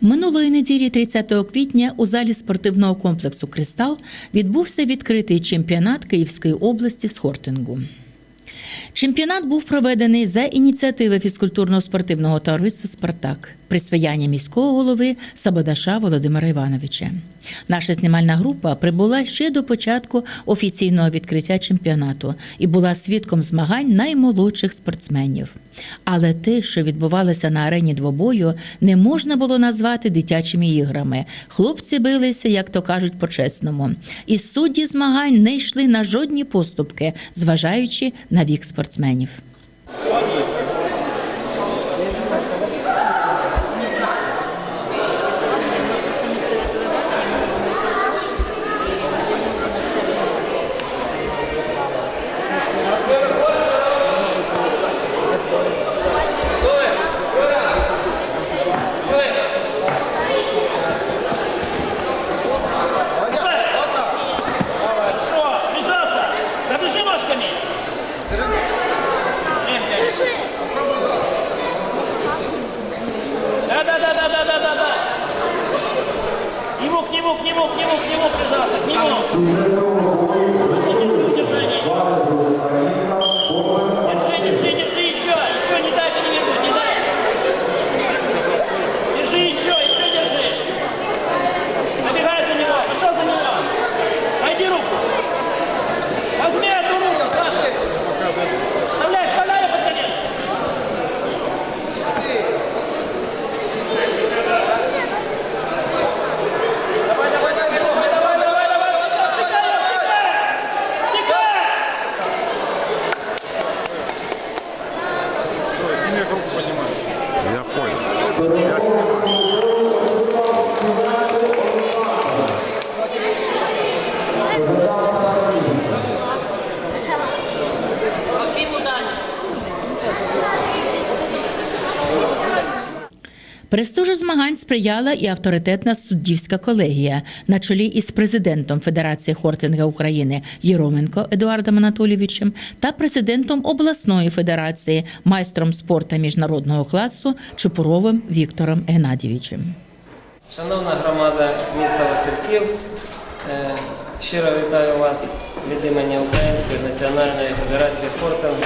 Минулої неділі, 30 квітня, у залі спортивного комплексу Кристал відбувся відкритий чемпіонат Київської області з хортингу. Чемпіонат був проведений за ініціативи фізкультурно-спортивного товариства Спартак при сприянні міського голови Сабодаша Володимира Івановича. Наша знімальна група прибула ще до початку офіційного відкриття чемпіонату і була свідком змагань наймолодших спортсменів. Але те, що відбувалося на арені двобою, не можна було назвати дитячими іграми. Хлопці билися, як то кажуть, по-чесному. І судді змагань не йшли на жодні поступки, зважаючи на вік спортсменів. Престижу змагань сприяла і авторитетна суддівська колегія на чолі із президентом Федерації хортинга України Єроменко Едуардом Анатолійовичем та президентом обласної федерації, майстром спорту міжнародного класу Чупуровим Віктором Геннадійовичем. Шановна громада міста Васильків, е, щиро вітаю вас від імені Української національної федерації хортингу.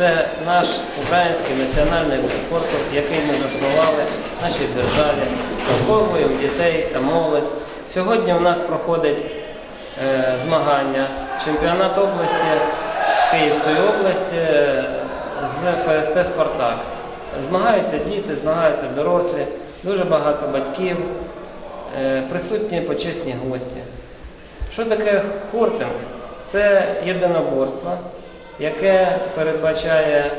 Це наш український національний вид спорту, який ми заснували в нашій державі, виховуємо дітей та молодь. Сьогодні у нас проходить е, змагання, чемпіонат області Київської області е, з ФСТ Спартак. Змагаються діти, змагаються дорослі, дуже багато батьків, е, присутні почесні гості. Що таке хортинг? Це єдиноборство, яке передбачає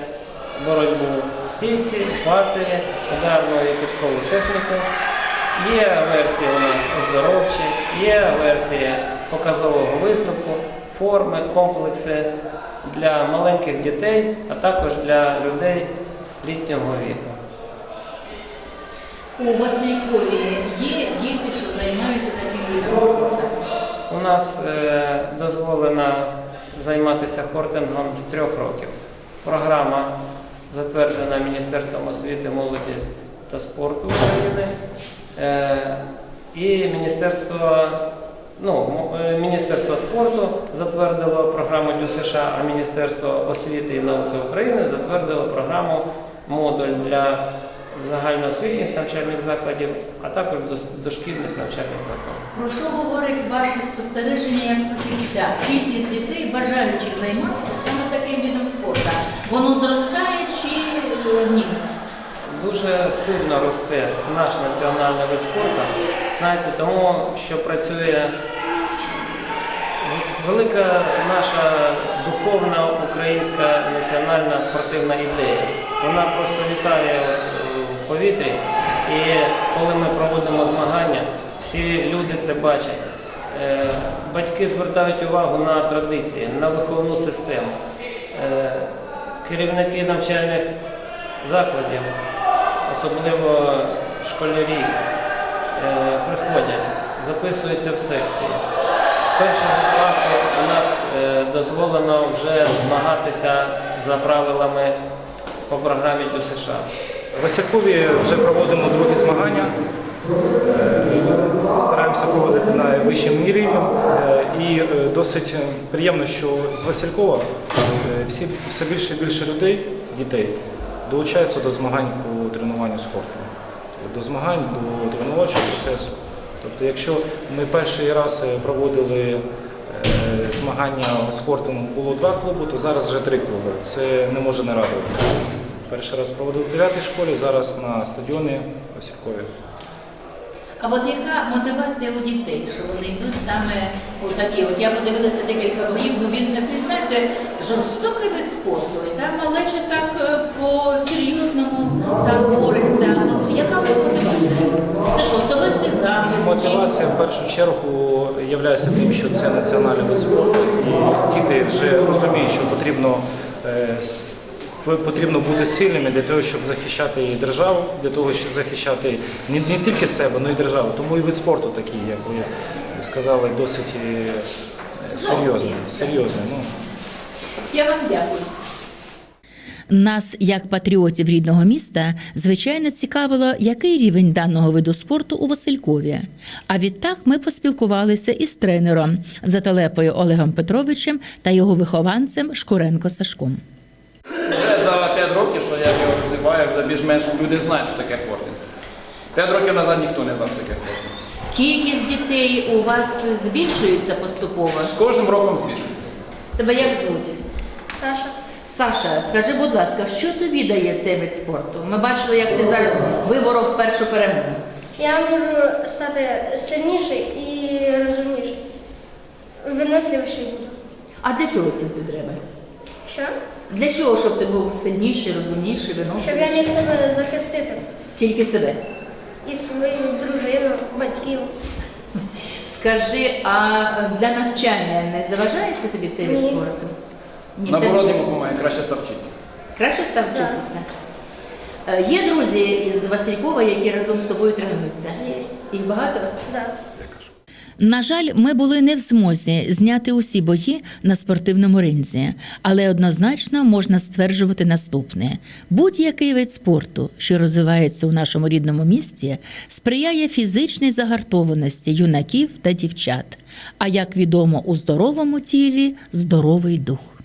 боротьбу в стійці, партері, ударну і киткову техніку. Є версії у нас оздоровчі, є версії показового виступу, форми, комплекси для маленьких дітей, а також для людей літнього віку. У Василькові є діти, що займаються таким видом спорту. У нас е, дозволено займатися хортингом з трьох років. Програма затверджена Міністерством освіти, молоді та спорту України. Е, і Міністерство, ну, е, Міністерство спорту затвердило програму ДЮСШ, а Міністерство освіти і науки України затвердило програму модуль для загальноосвітніх навчальних закладів, а також дошкільних навчальних закладів. Про що говорить ваше спостереження як фахівця? Кількість дітей, бажаючих займатися саме таким видом спорту. Воно зростає чи е, ні? Дуже сильно росте наш національний вид спорту, знаєте, тому що працює велика наша духовна українська національна спортивна ідея. Вона просто вітає е, в повітрі, і коли ми проводимо змагання, всі люди це бачать. Е, Батьки звертають увагу на традиції, на виховну систему. Е, Керівники навчальних закладів особливо школярі, е, приходять, записуються в секції. З першого класу у нас дозволено вже змагатися за правилами по програмі ДЮСШ. В Василькові вже проводимо другі змагання. Стараємося проводити на вищому рівні. Е, І е, досить е, приємно, що з Василькова е, всі, все більше і більше людей, дітей, долучаються до змагань по тренуванню спорту. До змагань, до тренувального процесу. Тобто, якщо ми перший раз проводили змагання у спорту було два клуби, то зараз вже три клуби. Це не може не радувати. Перший раз проводив в 9 школі, зараз на стадіоні Василькові. А от яка мотивація у дітей, що вони йдуть саме у такі? От я подивилася декілька боїв, ну він такий, знаєте, жорстокий вид спорту. І там малеча так е, по-серйозному так бореться. От яка мотивація? Це ж особистий захист. Мотивація в першу чергу є тим, що це національний вид спорту, і діти вже розуміють, що потрібно, е, потрібно бути сильними для того, щоб захищати і державу, для того, щоб захищати не, не тільки себе, але й державу. Тому і вид спорту такий, як ви сказали, досить е, серйозний. серйозний. Ну. Я вам дякую. Нас, як патріотів рідного міста, звичайно цікавило, який рівень даного виду спорту у Василькові. А відтак ми поспілкувалися із тренером Заталепою Олегом Петровичем та його вихованцем Шкуренко Сашком. Вже за 5 років, що я його розвиваю, вже більш-менш люди знають, що таке хортинг. 5 років назад ніхто не знав, що таке хортинг. Кількість дітей у вас збільшується поступово. З кожним роком збільшується. Тебе як звуть? Саша. Саша, скажи, будь ласка, що тобі дає цей вид спорту? Ми бачили, як ти зараз виборов першу перемогу. Я можу стати сильніший і розумніший. Виносливіший буду. А для чого це треба? Що? Для чого, щоб ти був сильніший, розумніший, Щоб я виносливіший? міг себе захистити. Тільки себе. І свою дружину, батьків. Скажи, а для навчання не заважається тобі цей вид Ні. спорту? Ні, Наоборот, тебе- йому допомагає, краще став вчитися. Краще став вчитися. Е, Є друзі із Василькова, які разом з тобою тренуються? Є. Їх багато? Да. На жаль, ми були не в змозі зняти усі бої на спортивному ринзі, але однозначно можна стверджувати наступне: будь-який вид спорту, що розвивається у нашому рідному місті, сприяє фізичній загартованості юнаків та дівчат. А як відомо, у здоровому тілі здоровий дух.